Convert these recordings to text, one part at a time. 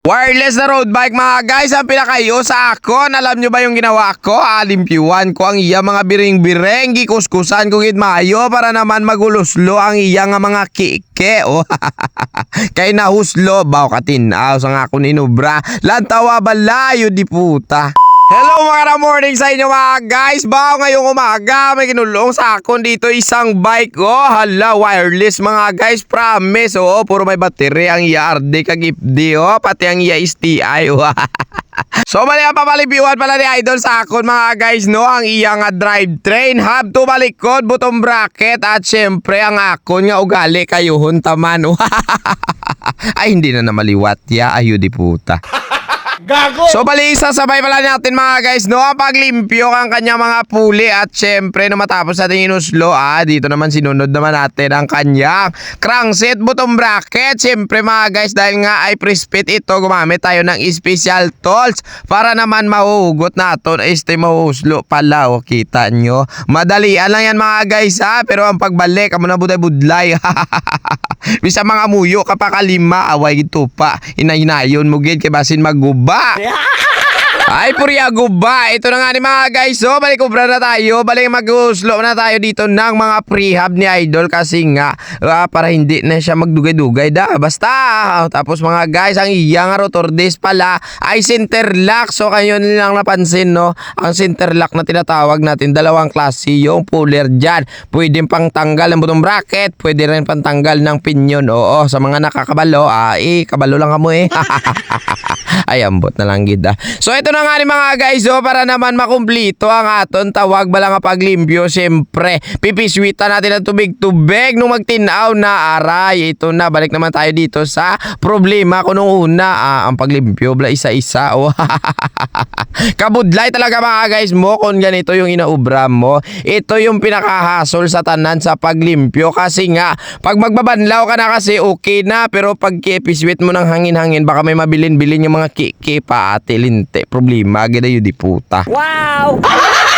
Wireless na road bike mga guys ang pinakayo sa akon. Alam nyo ba yung ginawa ko? Alimpyuan ko ang iya mga biring-bireng. Gikuskusan ko gid maayo para naman maguluslo ang iya nga mga kike. Oh, kay nahuslo baw katinaw sa nga akon inubra. Lantawa balayo di puta. Hello mga morning sa inyo mga guys. Bao ngayong umaga may kinulong sa akon dito isang bike. Oh Hala wireless mga guys. Promise oh Puro may battery ang IRD kagipdi oh Pati ang iya STI oh So mali ang papalibiwan pala ni Idol sa akon mga guys no? Ang iya nga drivetrain. Hub to balikod butong bracket. At syempre ang akon nga ugali kayuhon taman. Oh Ay hindi na namaliwat. Ya ayo di puta Gago! So bali sasabay pala natin mga guys no? Ang paglimpyo ang kanya mga puli at syempre no matapos natin inuslo ah dito naman sinunod naman natin ang kanyang crankset bottom bracket. Syempre mga guys dahil nga ay pre-spit ito gumamit tayo ng special tools para naman mahuhugot natin este mahuslo pala o kita nyo. Madalian lang yan mga guys ha pero ang pagbalik amo na buday budlay Bisa mga muyo kapakalima away gito pa inahinayon mo gid kay basin magguba. Ay, purya guba. Ito na nga ni mga guys. So, balik ubra na tayo. Balik mag-uslo na tayo dito ng mga prehab ni Idol kasi nga ah, para hindi na siya magdugay-dugay da. Basta. ah, tapos mga guys, ang iya nga rotor disc pala ay center lock. So, kayo nilang napansin, no? Ang center lock na tinatawag natin, dalawang klase yung puller dyan. Pwede pang tanggal ng butong bracket. Pwede rin pang tanggal ng pinyon. Oo, sa mga nakakabalo, ah, eh, kabalo lang kamo eh. Ay, ambot na lang gid ah. So ito na nga ni mga guys, oh, para naman makumplito ang aton tawag bala nga paglimpyo. Siyempre, pipiswita natin ang tubig-tubig nung magtinaw na aray. Ito na, balik naman tayo dito sa problema ko nung una. Ah, ang paglimpyo, bla isa-isa. Oh. Kabudlay talaga mga guys mo kung ganito yung inaubra mo. Ito yung pinakahasol sa tanan sa paglimpyo kasi nga pag magbabanlaw ka na kasi okay na pero pag kipiswit mo ng hangin-hangin baka may mabilin-bilin yung mga kiki pa ate linte. Problema gida yun di puta. Wow!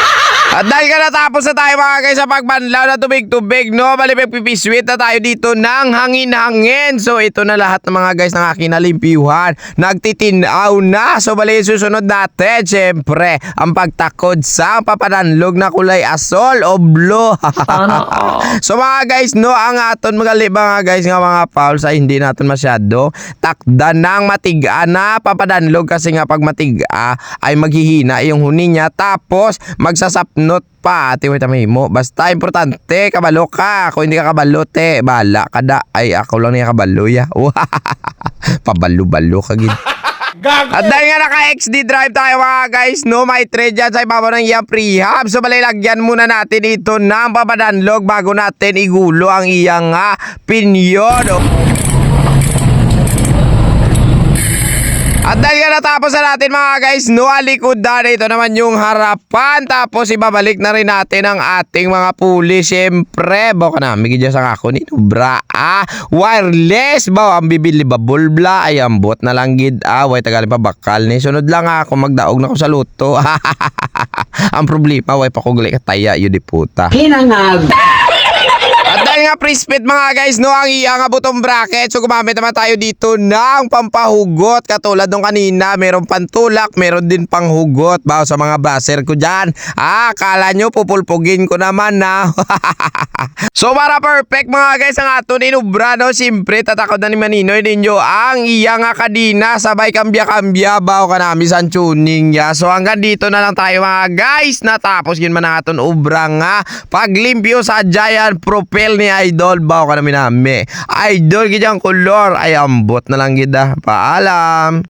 At dahil ka natapos na tayo mga guys sa pagbanlaw na tubig-tubig, no? Bali pipiswit na tayo dito ng hangin-hangin. So ito na lahat ng mga guys ng aking nalimpiyuhan. Nagtitinaw na. So bali susunod natin, syempre, ang pagtakod sa papananlog na kulay asol o blue. so mga guys, no, ang aton magali mga guys nga mga foul sa hindi natin masyado takda ng matiga na papadanlog kasi nga pag matiga ay maghihina yung huni niya tapos magsasapnot pa ati wait mo basta importante kabalo ka kung hindi ka kabalo te bala kada ay ako lang niya kabalo ya pabalo-balo ka gid Gago! at dahil nga naka-XD drive tayo mga guys, no, may trade dyan sa ibabaw ng iyang prehab. So balilagyan muna natin ito ng papadanlog bago natin igulo ang iyang nga pinyon. Oh. At dahil nga natapos na natin mga guys, no, alikodan, ito naman yung harapan. Tapos ibabalik na rin natin ang ating mga puli. Siyempre, baka na, may gidya sa ako ni Nubra. Ah, wireless, ba, ang bibili ba, bulbla, ay ambot na lang gid. Ah, way tagali pa bakal ni. Sunod lang ako, magdaog na ko sa luto. ang problema, way pa ko gali kataya, yun di puta. Hinangag! Nga pre-spit mga guys, no, ang iya nga butong bracket. So gumamit naman tayo dito ng pampahugot. Katulad nung kanina, meron pantulak, meron din panghugot. Bawa sa mga baser ko dyan. Ah, kala nyo pupulpugin ko naman na. so para perfect mga guys, ang ato ni Nubra, no, siyempre tatakot na ni Maninoy ninyo ang iya nga kadina. Sabay kambya-kambya, bawa ka namin sa tuning ya. So hanggang dito na lang tayo mga guys. Natapos yun man ang aton ubra nga paglimpyo sa Giant Propel ni Idol. Bawa ka namin nami. Idol, gidyang kolor. Ay ambot na lang gida. Paalam.